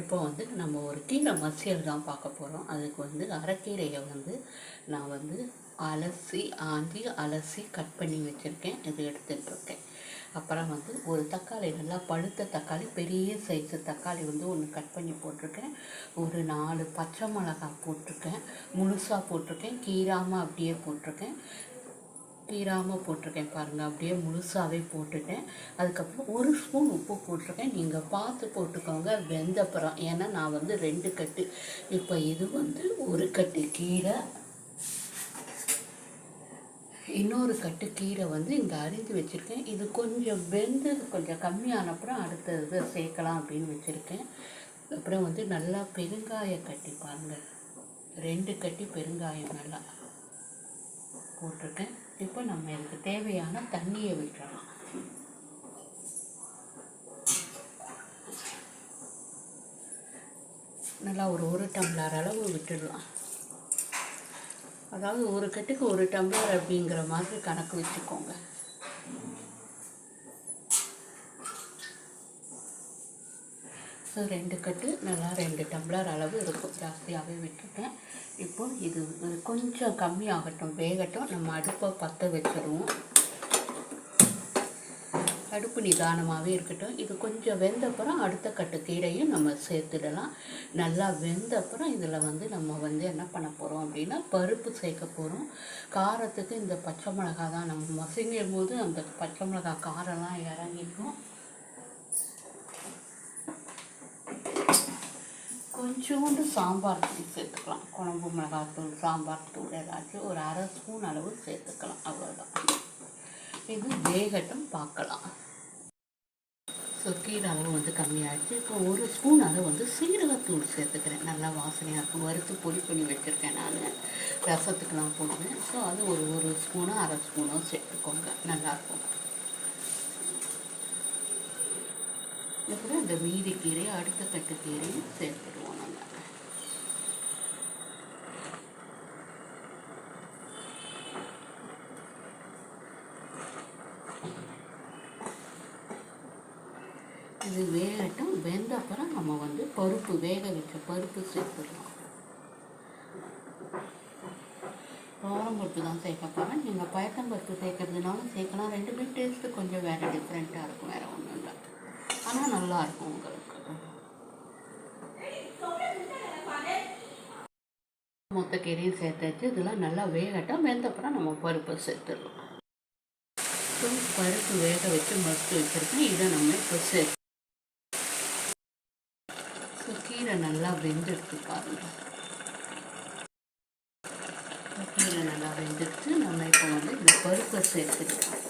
இப்போ வந்து நம்ம ஒரு கீரை மசியல் தான் பார்க்க போகிறோம் அதுக்கு வந்து அரைக்கீரையை வந்து நான் வந்து அலசி ஆஞ்சி அலசி கட் பண்ணி வச்சுருக்கேன். இது எடுத்துகிட்டு இருக்கேன். அப்புறம் வந்து ஒரு தக்காளி நல்லா பழுத்த தக்காளி பெரிய சைஸு தக்காளி வந்து ஒன்று கட் பண்ணி போட்டிருக்கேன். ஒரு நாலு பச்சை மிளகாய் போட்டிருக்கேன். முழுசாக போட்டிருக்கேன். கீராமல் அப்படியே போட்டிருக்கேன். கீராமல் போட்டிருக்கேன் பாருங்கள் அப்படியே முழுசாகவே போட்டுட்டேன். அதுக்கப்புறம் ஒரு ஸ்பூன் உப்பு போட்டிருக்கேன். நீங்கள் பார்த்து போட்டுக்கோங்க. வெந்தப்புறம் ஏன்னா நான் வந்து ரெண்டு கட்டு. இப்போ இது வந்து ஒரு கட்டு கீரை. இன்னொரு கட்டு கீரை வந்து இங்கே அரிஞ்சு வச்சுருக்கேன். இது கொஞ்சம் வெந்து கொஞ்சம் கம்மியானப்புறம் அடுத்த இதை சேர்க்கலாம் அப்படின்னு வச்சுருக்கேன். அப்புறம் வந்து நல்லா பெருங்காய கட்டி பாருங்கள் ரெண்டு கட்டி பெருங்காயம் நல்லா போட்டிருக்கேன். இப்போ நம்ம இதுக்கு தேவையான தண்ணியை விட்டுறலாம். நல்லா ஒரு ஒரு டம்ளர் அளவு விட்டுடலாம். அதாவது ஒரு கட்டுக்கு ஒரு டம்ளர் அப்படிங்கிற மாதிரி கணக்கு வச்சுக்கோங்க. ஸோ ரெண்டு கட்டு நல்லா ரெண்டு டம்ளர் அளவு இருக்கும். ஜாஸ்தியாகவே விட்டுட்டேன். இப்போ இது கொஞ்சம் கம்மியாகட்டும் வேகட்டும். நம்ம அடுப்பை பற்ற வச்சிடுவோம் அடுப்பு நிதானமாகவே இருக்கட்டும். இது கொஞ்சம் வெந்தப்புறம் அடுத்த கட்டு கீரையும் நம்ம சேர்த்துடலாம். நல்லா வெந்தப்புறம் இதில் வந்து நம்ம வந்து என்ன பண்ண போகிறோம் அப்படின்னா பருப்பு சேர்க்க போகிறோம் காரத்துக்கு இந்த பச்சை மிளகா தான் நம்ம மசிங்கும் போது அந்த பச்சை மிளகா காரம்லாம் இறங்கிக்கும். கொஞ்சோண்டு சாம்பார் தூள் சேர்த்துக்கலாம். குழம்பு மிளகாத்தூள் சாம்பார் தூள் ஏதாச்சும் ஒரு அரை ஸ்பூன் அளவு சேர்த்துக்கலாம். அவ்வளோதான் இது வேகட்டும் பார்க்கலாம். ஸோ கீரை அளவு வந்து கம்மியாகிடுச்சு இப்போ ஒரு ஸ்பூன் அளவு வந்து சீரகத்தூள் சேர்த்துக்கிறேன். நல்லா வாசனையாக இருக்கும். வறுத்து பொடி பண்ணி வச்சுருக்கேன் நான். ரசத்துக்கெலாம் போடுவேன். ஸோ அது ஒரு ஒரு ஸ்பூனோ அரை ஸ்பூனோ சேர்த்துக்கோங்க. நல்லாயிருக்கும் அப்புறம் இந்த மீதி கீரையை அடுத்த கட்டு கீரையும் சேர்த்துடுவோம் நம்ம இது வேகட்டும். வெந்த அப்புறம் நம்ம வந்து பருப்பு வேக வச்ச பருப்பு சேர்த்துடலாம் பருப்பு தான் சேர்க்க போகிறேன் நீங்கள் பயத்தம்பருப்பு சேர்க்கறதுனாலும் சேர்க்கலாம். ரெண்டுமே டேஸ்ட்டு கொஞ்சம் வேறு டிஃப்ரெண்ட்டாக இருக்கும். வேறு ஒன்று இல்லை நல்லா இருக்கும் உங்களுக்கு. மொத்த கீரையும் சேர்த்தாச்சு. இதெல்லாம் நல்லா வேகட்டும் வெந்தப்புறம் நம்ம பருப்பை சேர்த்துடலாம். பருப்பு வேக வச்சு மறுத்து வச்சுருக்கேன். இதை நம்ம இப்போ சேர்த்து ஸோ கீரை நல்லா வெந்துடுச்சு பாருங்கள் கீரை நல்லா வெந்துடுச்சு. நம்ம இப்போ வந்து இந்த பருப்பை சேர்த்துக்கலாம்.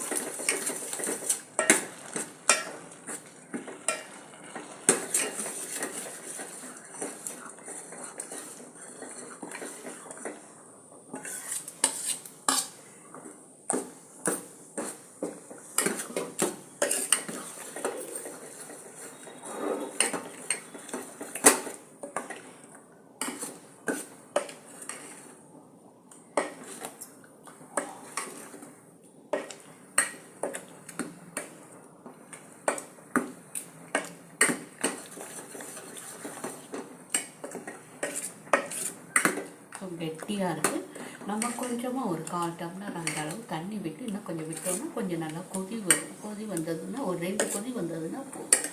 கெட்டியாக இருக்குது நம்ம கொஞ்சமாக ஒரு கால் டம்ளர் அந்த அளவு தண்ணி விட்டு இன்னும் கொஞ்சம் விட்டோம்னா கொஞ்சம் நல்லா கொதி வரும் கொதி வந்ததுன்னா ஒரு ரெண்டு கொதி வந்ததுன்னா போதும்.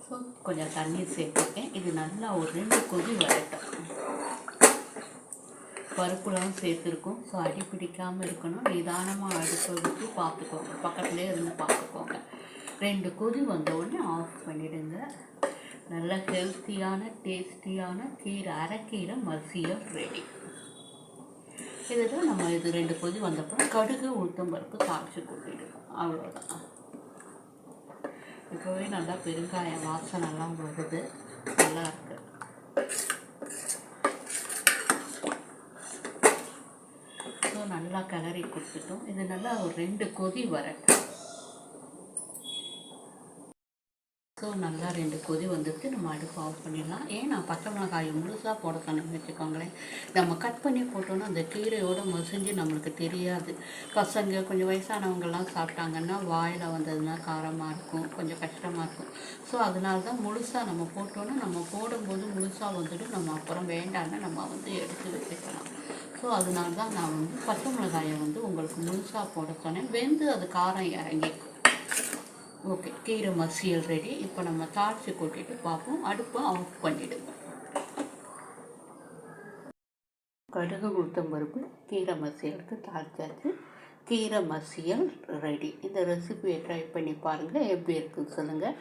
ஸோ கொஞ்சம் தண்ணீர் சேர்த்துருக்கேன். இது நல்லா ஒரு ரெண்டு கொதி வரட்டும். பருப்புலாம் சேர்த்துருக்கோம். ஸோ அடி பிடிக்காமல் இருக்கணும். நிதானமாக அடுப்பை பார்த்துக்கோங்க. பக்கத்துலேயே இருந்து பார்த்துக்கோங்க. ரெண்டு கொதி வந்த உடனே ஆஃப் பண்ணிவிடுங்க நல்ல ஹெல்த்தியான டேஸ்டியான கீரை அரைக்கீரை மசியம் ரெடி இதில் நம்ம இது ரெண்டு கொதி வந்தப்பறம் கடுகு உளுத்தம் பருப்பு காய்ச்சி கொட்டிடுவோம் அவ்வளோதான் இப்போவே நல்லா பெருங்காயம் வாசனைலாம் வருது. நல்லா இருக்கு ஸோ நல்லா கிளறி கொடுத்துட்டோம். இது நல்லா ஒரு ரெண்டு கொதி வரட்டும். ஸோ நல்லா ரெண்டு கொதி வந்துட்டு நம்ம அடுப்பு ஆஃப் பண்ணிடலாம். ஏன் நான் பச்சை மிளகாயை முழுசாக போட சொன்னேன்னு வச்சுக்கோங்களேன். நம்ம கட் பண்ணி போட்டோன்னா அந்த கீரையோட மசிஞ்சு நம்மளுக்கு தெரியாது. பசங்க கொஞ்சம் வயசானவங்கெல்லாம் சாப்பிட்டாங்கன்னா வாயில் வந்ததுன்னா காரமாக இருக்கும். கொஞ்சம் கஷ்டமாக இருக்கும். ஸோ அதனால தான் முழுசாக நம்ம போட்டோன்னா நம்ம போடும்போது முழுசாக வந்துட்டு நம்ம அப்புறம் வேண்டான்னு நம்ம வந்து எடுத்து வச்சுக்கலாம். ஸோ அதனால தான் நான் வந்து பச்சை மிளகாயை வந்து உங்களுக்கு முழுசாக போட சொன்னேன். வெந்து அது காரம் இறங்கிக்கும். ஓகே கீரை மசியல் ரெடி இப்போ நம்ம தாளித்து கொட்டிட்டு பார்ப்போம். அடுப்பை ஆஃப் பண்ணிவிடுங்க கடுகு உளுத்தம் பருப்பு கீரை மசியலுக்கு தாளிச்சாச்சு. கீரை மசியல் ரெடி இந்த ரெசிபியை ட்ரை பண்ணி பாருங்கள் எப்படி இருக்குன்னு சொல்லுங்கள்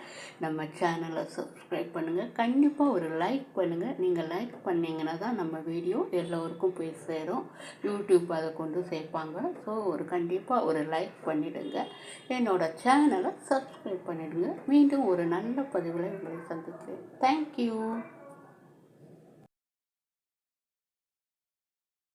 நம்ம சேனலை சப்ஸ்கிரைப் பண்ணுங்கள் கண்டிப்பாக ஒரு லைக் பண்ணுங்கள் நீங்கள் லைக் பண்ணிங்கன்னா தான் நம்ம வீடியோ எல்லோருக்கும் போய் சேரும். யூடியூப் அதை கொண்டு சேர்ப்பாங்க. ஸோ ஒரு கண்டிப்பாக ஒரு லைக் பண்ணிவிடுங்க என்னோடய சேனலை சப்ஸ்கிரைப் பண்ணிவிடுங்க மீண்டும் ஒரு நல்ல பதிவில் உங்களை சந்திக்கிறேன். தேங்க்யூ